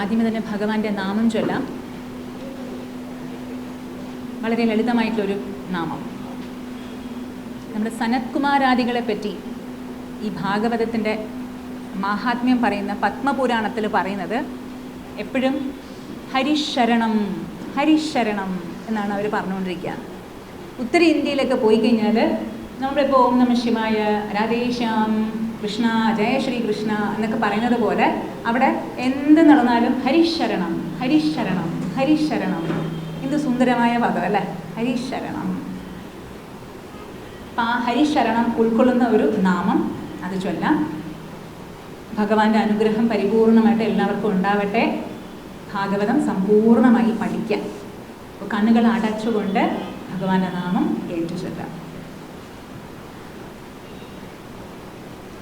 ആദ്യമേ തന്നെ ഭഗവാന്റെ നാമം ചൊല്ലാം. വളരെ ലളിതമായിട്ടുള്ളൊരു നാമം. നമ്മുടെ സനത്കുമാരാദികളെ പറ്റി ഈ ഭാഗവതത്തിന്റെ മാഹാത്മ്യം പറയുന്ന പത്മപുരാണത്തിൽ പറയുന്നത് എപ്പോഴും ഹരിശരണം ഹരിശരണം എന്നാണ് അവർ പറഞ്ഞുകൊണ്ടിരിക്കുക ഉത്തര ഇന്ത്യയിലൊക്കെ പോയി കഴിഞ്ഞാൽ നമ്മളിപ്പോൾ ഓം നമ ശിവായ രാധേശ്യാം കൃഷ്ണ ജയ ശ്രീ കൃഷ്ണ എന്നൊക്കെ പറയുന്നത് പോലെ അവിടെ എന്ത് നടന്നാലും ഹരിശരണം ഹരിശരണം ഹരിശരണം. എന്ത് സുന്ദരമായ പദം അല്ലേ? ഹരിശരണം. അപ്പം ആ ഹരിശരണം ഉൾക്കൊള്ളുന്ന ഒരു നാമം അത് ചൊല്ലാം. ഭഗവാന്റെ അനുഗ്രഹം പരിപൂർണമായിട്ട് എല്ലാവർക്കും ഉണ്ടാവട്ടെ. ഭാഗവതം സമ്പൂർണമായി പഠിക്കാം. അപ്പോൾ കണ്ണുകൾ അടച്ചുകൊണ്ട് ഭഗവാന്റെ നാമം ഏറ്റു ചൊല്ലാം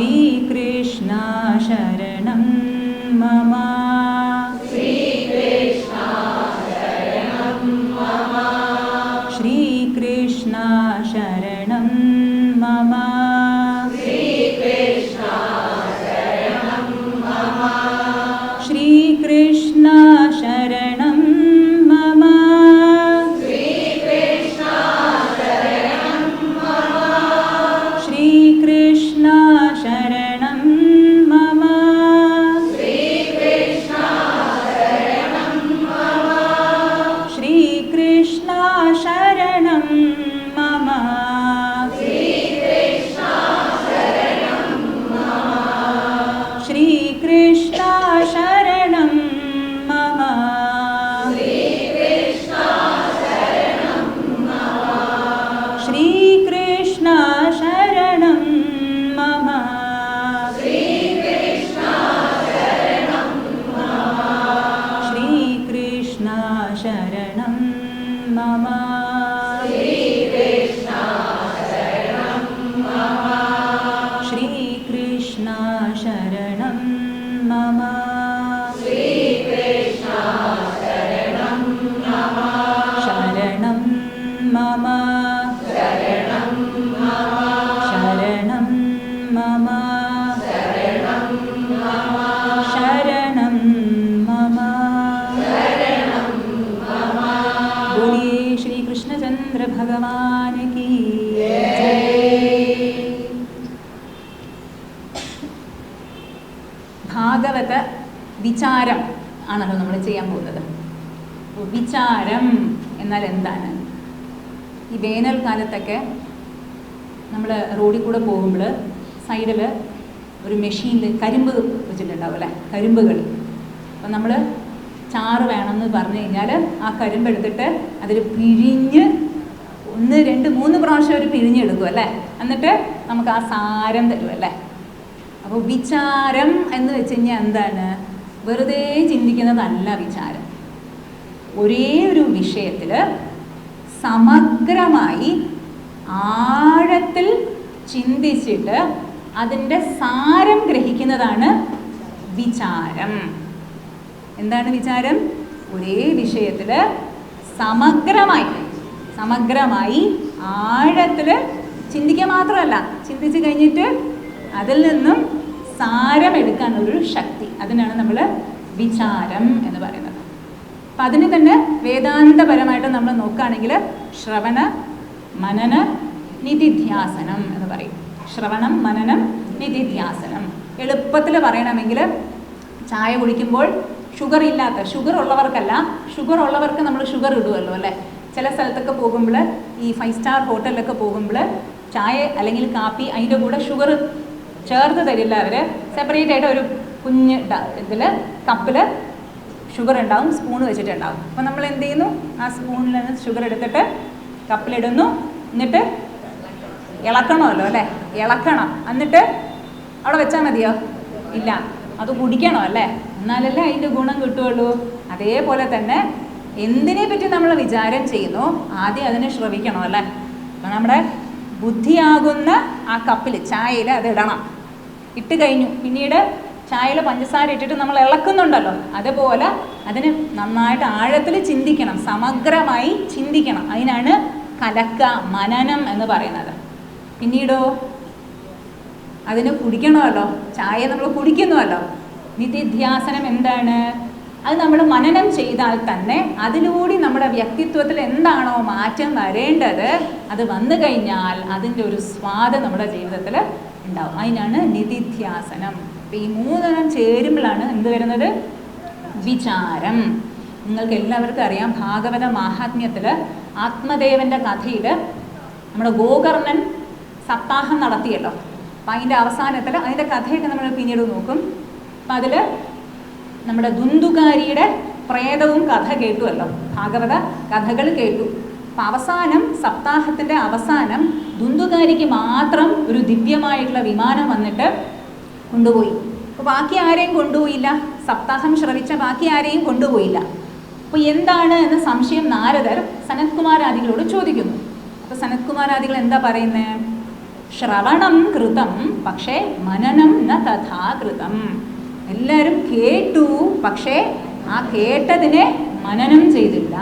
ीकृष्णा शरणं मम মামা। ഭഗവാന് ഭാഗവത വിചാരം ആണല്ലോ നമ്മൾ ചെയ്യാൻ പോകുന്നത്. വിചാരം എന്നാൽ എന്താണ്? ഈ വേനൽക്കാലത്തൊക്കെ നമ്മൾ റോഡിൽ കൂടെ പോകുമ്പോൾ സൈഡിൽ ഒരു മെഷീനിൽ കരിമ്പ് വെച്ചിട്ടുണ്ടാവും അല്ലേ? കരിമ്പുകൾ. അപ്പം നമ്മൾ ചാറ് വേണമെന്ന് പറഞ്ഞു കഴിഞ്ഞാൽ ആ കരിമ്പെടുത്തിട്ട് അതിൽ പിഴിഞ്ഞ് ഒന്ന് രണ്ട് മൂന്ന് പ്രാവശ്യം അവർ പിഴിഞ്ഞെടുക്കും അല്ലേ? എന്നിട്ട് നമുക്ക് ആ സാരം തരും അല്ലേ? അപ്പോൾ വിചാരം എന്ന് വെച്ച് കഴിഞ്ഞാൽ എന്താണ്? വെറുതെ ചിന്തിക്കുന്നതല്ല വിചാരം. ഒരേ ഒരു വിഷയത്തിൽ സമഗ്രമായി ആഴത്തിൽ ചിന്തിച്ചിട്ട് അതിന്റെ സാരം ഗ്രഹിക്കുന്നതാണ് വിചാരം. എന്താണ് വിചാരം? ഒരേ വിഷയത്തിൽ സമഗ്രമായി സമഗ്രമായി ആഴത്തിൽ ചിന്തിക്കുക മാത്രമല്ല. ചിന്തിച്ച് കഴിഞ്ഞിട്ട് അതിൽ നിന്നും സാരം എടുക്കാനുള്ളൊരു ശക്തി. അതിനാണ് നമ്മൾ വിചാരം എന്ന് പറയുന്നത്. അപ്പം അതിന് തന്നെ വേദാന്തപരമായിട്ട് നമ്മൾ നോക്കുകയാണെങ്കിൽ ശ്രവണ മനന നിധിധ്യാസനം എന്ന് പറയും. ശ്രവണം മനനം നിധിധ്യാസനം. എളുപ്പത്തിൽ പറയണമെങ്കിൽ ചായ കുടിക്കുമ്പോൾ ഷുഗർ ഇല്ലാത്ത ഷുഗർ ഉള്ളവർക്കല്ല ഷുഗർ ഉള്ളവർക്ക് നമ്മൾ ഷുഗർ ഇടുമല്ലോ അല്ലേ? ചില സ്ഥലത്തൊക്കെ പോകുമ്പോൾ ഈ ഫൈവ് സ്റ്റാർ ഹോട്ടലിലൊക്കെ പോകുമ്പോൾ ചായ അല്ലെങ്കിൽ കാപ്പി അതിന്റെ കൂടെ ഷുഗർ ചേർത്ത് തരില്ല അവർ സെപ്പറേറ്റ് ആയിട്ട് ഒരു കുഞ്ഞ് ഇതിൽ കപ്പിൽ ഷുഗർ ഉണ്ടാവും സ്പൂൺ വെച്ചിട്ടുണ്ടാവും അപ്പോൾ നമ്മൾ എന്ത് ചെയ്യുന്നു? ആ സ്പൂണിൽ നിന്ന് ഷുഗർ എടുത്തിട്ട് കപ്പിലിടുന്നു എന്നിട്ട് ഇളക്കണമല്ലോ അല്ലേ? ഇളക്കണം. എന്നിട്ട് അവിടെ വെച്ചാൽ മതിയോ? ഇല്ല. അത് കുടിക്കണം അല്ലേ എന്നാലല്ലേ അതിന്റെ ഗുണം കിട്ടുകയുള്ളൂ. അതേപോലെ തന്നെ എന്തിനെ പറ്റി നമ്മൾ വിചാരം ചെയ്യുന്നു? ആദ്യം അതിനെ ശ്രവിക്കണം അല്ലേ? അപ്പം നമ്മുടെ ബുദ്ധിയാകുന്ന ആ കപ്പിൽ ചായയിൽ അത് ഇടണം. ഇട്ട് കഴിഞ്ഞു. പിന്നീട് ചായയിൽ പഞ്ചസാര ഇട്ടിട്ട് നമ്മൾ ഇളക്കുന്നുണ്ടല്ലോ. അതുപോലെ അതിന് നന്നായിട്ട് ആഴത്തിൽ ചിന്തിക്കണം. സമഗ്രമായി ചിന്തിക്കണം. അതിനാണ് കലക്ക മനനം എന്ന് പറയുന്നത്. പിന്നീടോ? അതിന് കുടിക്കണമല്ലോ. ചായ നമ്മൾ കുടിക്കുന്നുവല്ലോ. നിധിധ്യാസനം എന്താണ്? അത് നമ്മൾ മനനം ചെയ്താൽ തന്നെ അതിലൂടെ നമ്മുടെ വ്യക്തിത്വത്തിൽ എന്താണോ മാറ്റം വരേണ്ടത് അത് വന്നു കഴിഞ്ഞാൽ അതിന്റെ ഒരു സ്വാദ് നമ്മുടെ ജീവിതത്തിൽ ഉണ്ടാവും. അതിനാണ് നിധിധ്യാസനം. അപ്പം ഈ മൂന്നെണ്ണം ചേരുമ്പോഴാണ് എന്ത് വരുന്നത്? വിചാരം. നിങ്ങൾക്ക് എല്ലാവർക്കും അറിയാം ഭാഗവത മാഹാത്മ്യത്തിൽ ആത്മദേവന്റെ കഥയിൽ നമ്മുടെ ഗോകർണൻ സപ്താഹം നടത്തിയല്ലോ. അപ്പം അതിന്റെ അവസാനത്തിൽ അതിന്റെ കഥയൊക്കെ നമ്മൾ പിന്നീട് നോക്കും. അപ്പം അതിൽ നമ്മുടെ ദുന്ദുകാരിയുടെ പ്രേതവും കഥ കേട്ടുവല്ലോ. ഭാഗവത കഥകൾ കേട്ടു. അപ്പം അവസാനം സപ്താഹത്തിന്റെ അവസാനം ദുന്ദുകാരിക്ക് മാത്രം ഒരു ദിവ്യമായിട്ടുള്ള വിമാനം വന്നിട്ട് കൊണ്ടുപോയി. അപ്പോൾ ബാക്കി ആരെയും കൊണ്ടുപോയില്ല. സപ്താഹം ശ്രവിച്ച ബാക്കി ആരെയും കൊണ്ടുപോയില്ല. അപ്പോൾ എന്താണ് എന്ന സംശയം നാരദർ സനത്കുമാരാദികളോട് ചോദിക്കുന്നു. അപ്പോൾ സനത്കുമാരാദികൾ എന്താ പറയുന്നത് ശ്രവണം കൃതം പക്ഷേ മനനം ന തഥാ കൃതം എല്ലാവരും കേട്ടു പക്ഷേ ആ കേട്ടതിനെ മനനം ചെയ്തില്ല.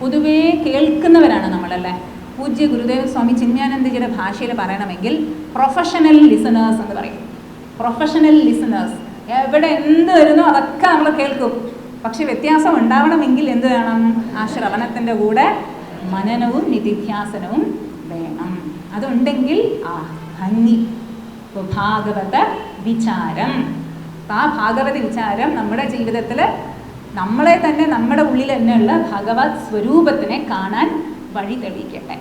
പൊതുവേ കേൾക്കുന്നവരാണ് നമ്മളല്ലേ? പൂജ്യ ഗുരുദേവ സ്വാമി ചിന്യാനന്ദജിയുടെ ഭാഷയിൽ പറയണമെങ്കിൽ പ്രൊഫഷണൽ ലിസണേഴ്സ് എന്ന് പറയും. പ്രൊഫഷണൽ ലിസണേഴ്സ് എവിടെ എന്ത് വരുന്നോ അതൊക്കെ നമ്മൾ കേൾക്കും. പക്ഷെ വ്യത്യാസം ഉണ്ടാവണമെങ്കിൽ എന്ത് വേണം? ആ ശ്രവണത്തിന്റെ കൂടെ മനനവും നിധിധ്യാസനവും വേണം. അതുണ്ടെങ്കിൽ ആ ഭംഗി. ഭാഗവത വിചാരം. അപ്പം ആ ഭാഗവത വിചാരം നമ്മുടെ ജീവിതത്തിൽ നമ്മളെ തന്നെ നമ്മുടെ ഉള്ളിൽ തന്നെയുള്ള ഭഗവത് സ്വരൂപത്തിനെ കാണാൻ വഴി തെളിയിക്കട്ടെ.